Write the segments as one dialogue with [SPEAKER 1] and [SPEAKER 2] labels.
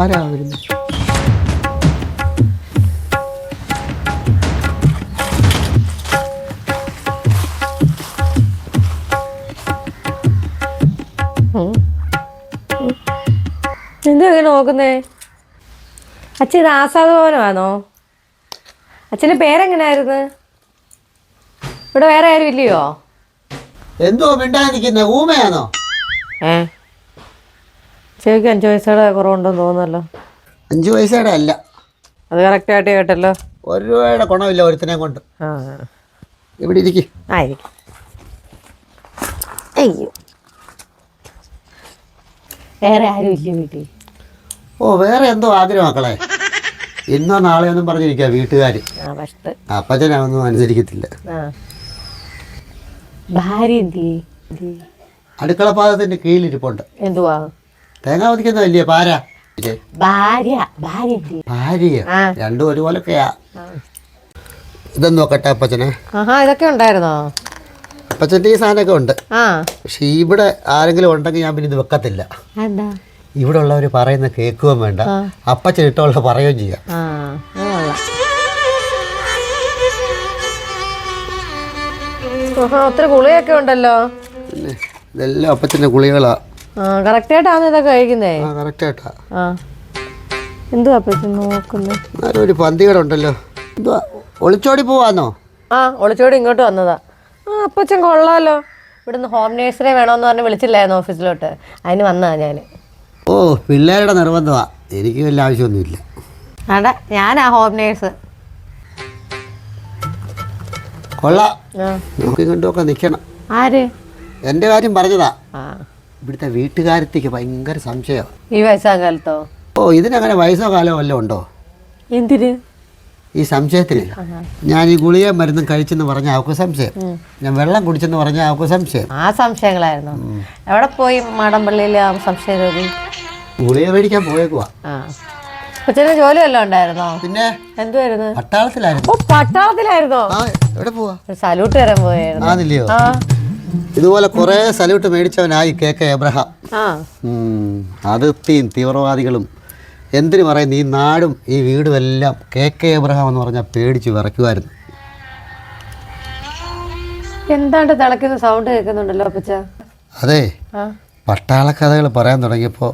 [SPEAKER 1] ആരാ വരുന്നത്
[SPEAKER 2] എന്താ ഇങ്ങനെ നോക്കുന്നേ? അച്ഛൻ ഇത് ആസാദ് ഭവനമാണോ അച്ഛന്റെ പേരെങ്ങനായിരുന്നു? ഇവിടെ വേറെ ആരും ഇല്ലയോ?
[SPEAKER 1] എന്തോ മിണ്ടാതിരിക്കുന്ന? ഊമയാണോ?
[SPEAKER 2] ഏ? ചെവിക്ക് അഞ്ച് വയസ്സുടെ കുറവുണ്ടെന്ന് തോന്നുന്നല്ലോ.
[SPEAKER 1] അഞ്ചു പൈസയുടെ അല്ല.
[SPEAKER 2] അത് കറക്റ്റായിട്ട് കേട്ടല്ലോ.
[SPEAKER 1] ഒരു രൂപയുടെ ഗുണമില്ല ഒരുത്തിനെ കൊണ്ട്.
[SPEAKER 2] ആ.
[SPEAKER 1] ഇവിടെ ഇരിക്കും.
[SPEAKER 2] ആയിരിക്കും അയ്യോ. വേറെ ആരും ഇല്ല വീട്ടിൽ?
[SPEAKER 1] ഓ വേറെ എന്തോ ആഗ്രഹം മക്കളെ. ഇന്നോ നാളെയൊന്നും പറഞ്ഞിരിക്കുക വീട്ടുകാര്.
[SPEAKER 2] ആ ഫസ്റ്റ്
[SPEAKER 1] അപ്പച്ചനൊന്നും അനുസരിക്കത്തില്ല.
[SPEAKER 2] ആ. ഭാര്യ എന്തി
[SPEAKER 1] അടുക്കളപാദത്തിന്റെ കീഴിലിരിപ്പുണ്ട്.
[SPEAKER 2] എന്തുവാ?
[SPEAKER 1] തേങ്ങ പതിക്കുന്നതല്ലേ പാര. ഇല്ലേ?
[SPEAKER 2] ഭാര്യ ഭാര്യ.
[SPEAKER 1] ഭാര്യ
[SPEAKER 2] ആ.
[SPEAKER 1] രണ്ടും ഒരുപോലൊക്കെയാ. ഇതൊന്നും നോക്കട്ടെ അപ്പച്ചനെ.
[SPEAKER 2] ആഹാ ഇതൊക്കെ ഉണ്ടായിരുന്നോ?
[SPEAKER 1] അപ്പച്ചന്റെ ഈ സാധനമൊക്കെ ഉണ്ട്.
[SPEAKER 2] ആ.
[SPEAKER 1] പക്ഷെ ഇവിടെ ആരെങ്കിലും ഉണ്ടെങ്കിൽ ഞാൻ പിന്നെ ഇത് വെക്കത്തില്ല.
[SPEAKER 2] എന്താ
[SPEAKER 1] ഇവിടെ ഉള്ളവർ പറയുന്ന കേൾക്കുകയും വേണ്ട. അപ്പച്ചൻ ഇട്ടുള്ള പറയുകയും ചെയ്യാം.
[SPEAKER 2] ആ അത് കൊള്ളാം. ആഹാ ഒത്തിരി ഗുളിയൊക്കെ ഉണ്ടല്ലോ.
[SPEAKER 1] പിന്നെ ഇതെല്ലാം അപ്പച്ചന്റെ ഗുളികളാ
[SPEAKER 2] ആ കറക്റ്റായിട്ടാണ് ഇതൊക്കെ കഴിക്കുന്നേ?
[SPEAKER 1] ആ കറക്റ്റായിട്ടാ.
[SPEAKER 2] ആ. എന്തുവാ അപ്പച്ചൻ നോക്കുന്നത്
[SPEAKER 1] എന്നാലും ഒരു എന്തുവാ? ഒളിച്ചോടി പോവാന്നോ?
[SPEAKER 2] ആ ഒളിച്ചോടി ഇങ്ങോട്ട് വന്നതാ. ആ അപ്പച്ചൻ കൊള്ളാലോ. ഇവിടുന്ന് ഹോം നേഴ്സിനെ വേണമെന്ന് പറഞ്ഞ് വിളിച്ചില്ലായിരുന്നു ഓഫീസിലോട്ട്? അതിന് വന്നതാ ഞാൻ
[SPEAKER 1] ഓ പിള്ളേരുടെ നിർബന്ധമാ എനിക്ക് വല്ല ആവശ്യമൊന്നുമില്ല.
[SPEAKER 2] അടാ ഞാനാ ഹോം നേഴ്സ്.
[SPEAKER 1] കൊള്ളാം. നോക്കി കണ്ടുമൊക്കെ നിൽക്കണം
[SPEAKER 2] ആര്?
[SPEAKER 1] എന്റെ കാര്യം പറഞ്ഞതാ.
[SPEAKER 2] ആ.
[SPEAKER 1] ഇവിടുത്തെ വീട്ടുകാരത്തേക്ക് ഭയങ്കര സംശയമാണ്.
[SPEAKER 2] ഈ വയസ്സാം കാലത്തോ
[SPEAKER 1] ഓ ഇതിനങ്ങനെ വയസ്സോ കാലോ വല്ലതും ഉണ്ടോ?
[SPEAKER 2] എന്തിന്?
[SPEAKER 1] ഈ സംശയത്തിന്. ഞാൻ ഈ ഗുളിക മരുന്നും കഴിച്ചെന്ന് പറഞ്ഞ അവൾക്ക് സംശയം. ഞാൻ വെള്ളം കുടിച്ചെന്ന് പറഞ്ഞ അവൾക്ക് സംശയം.
[SPEAKER 2] ആ സംശയങ്ങളായിരുന്നു. എവിടെ പോയി മാടമ്പള്ളിയിൽ ആ സംശയം രോഗി
[SPEAKER 1] ഗുളിക മേടിക്കാൻ പോയേക്കുവാ.
[SPEAKER 2] അപ്പച്ചന് ജോലി വല്ലതും ഉണ്ടായിരുന്നോ?
[SPEAKER 1] പിന്നെ?
[SPEAKER 2] എന്തുവായിരുന്നു?
[SPEAKER 1] പട്ടാളത്തിലായിരുന്നു.
[SPEAKER 2] ഓ പട്ടാളത്തിലായിരുന്നോ?
[SPEAKER 1] എവിടെ പോവാ?
[SPEAKER 2] സല്യൂട്ട് തരാൻ പോയായിരുന്നു. ആ.
[SPEAKER 1] ഇതുപോലെ കുറെ സല്യൂട്ട് മേടിച്ചവനായി കെ കെ എബ്രഹാം. അതിർത്തിയും തീവ്രവാദികളും. എന്തിനു പറയുന്നു ഈ നാടും ഈ വീടും എല്ലാം കെ കെ എബ്രഹാം എന്ന് പറഞ്ഞാൽ പേടിച്ച് വിറയ്ക്കുമായിരുന്നു.
[SPEAKER 2] എന്താണ്ട് തിളക്കുന്ന സൗണ്ട് കേൾക്കുന്നുണ്ടല്ലോ അപ്പച്ച?
[SPEAKER 1] അതെ പട്ടാളക്കഥകൾ പറയാൻ തുടങ്ങിയപ്പോൾ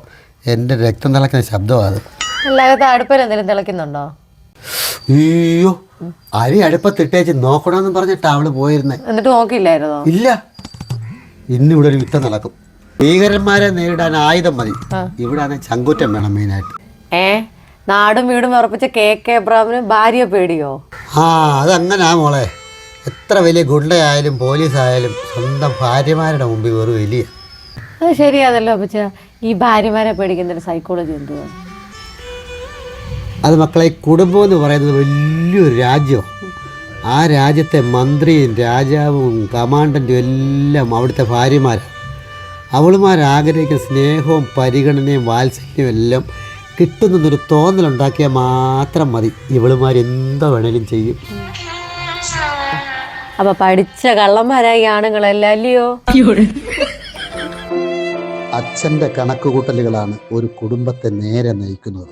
[SPEAKER 1] എന്റെ രക്തം തിളക്കുന്ന ശബ്ദമാണ്
[SPEAKER 2] അല്ലാതെ അടുപ്പിൽ എന്തെങ്കിലും തിളക്കുന്നുണ്ടോ
[SPEAKER 1] അയ്യോ അരി അടുപ്പത്തിട്ടേച്ച് നോക്കണമെന്ന് പറഞ്ഞിട്ടാ അവൾ പോയിരുന്നേ.
[SPEAKER 2] എന്നിട്ട് നോക്കിയില്ലായിരുന്നോ?
[SPEAKER 1] ഇല്ല. ഇന്നിവിടെ ഒരു യുദ്ധം നടക്കും. ഭീകരന്മാരെ നേരിടാൻ ആയുധം മതി. ഇവിടെ ആണെങ്കിൽ ചങ്കൂറ്റം വേണം മെയിനായിട്ട്.
[SPEAKER 2] ഏ? നാടും വീടും ഉറപ്പിച്ച കെ കെ എബ്രാമിന് ഭാര്യ പേടിയോ?
[SPEAKER 1] ആ അതങ്ങനാ മോളെ. എത്ര വലിയ ഗുണ്ടയായാലും പോലീസായാലും സ്വന്തം ഭാര്യമാരുടെ മുമ്പിൽ വെറും വലിയ
[SPEAKER 2] അത് ശരിയാണല്ലോ അപ്പച്ച. ഈ ഭാര്യമാരെ പേടിക്കുന്നൊരു സൈക്കോളജി എന്തുവാ?
[SPEAKER 1] അത് മക്കളെ കുടുംബം എന്ന് പറയുന്നത് വലിയൊരു രാജ്യമാണ് ആ രാജ്യത്തെ മന്ത്രിയും രാജാവും കമാൻഡന്റും എല്ലാം അവിടുത്തെ ഭാര്യമാരാണ് അവളുമാർ ആഗ്രഹിക്കുന്ന സ്നേഹവും പരിഗണനയും വാത്സല്യവും എല്ലാം കിട്ടുന്നൊരു തോന്നലുണ്ടാക്കിയാൽ മാത്രം മതി. ഇവളുമാർ എന്തോ വേണേലും ചെയ്യും.
[SPEAKER 2] അപ്പൊ പഠിച്ച കള്ളന്മാരായി ആണുങ്ങളല്ലോ അല്ലയോ?
[SPEAKER 1] അച്ഛന്റെ കണക്കുകൂട്ടലുകളാണ് ഒരു കുടുംബത്തെ നേരെ നയിക്കുന്നത്.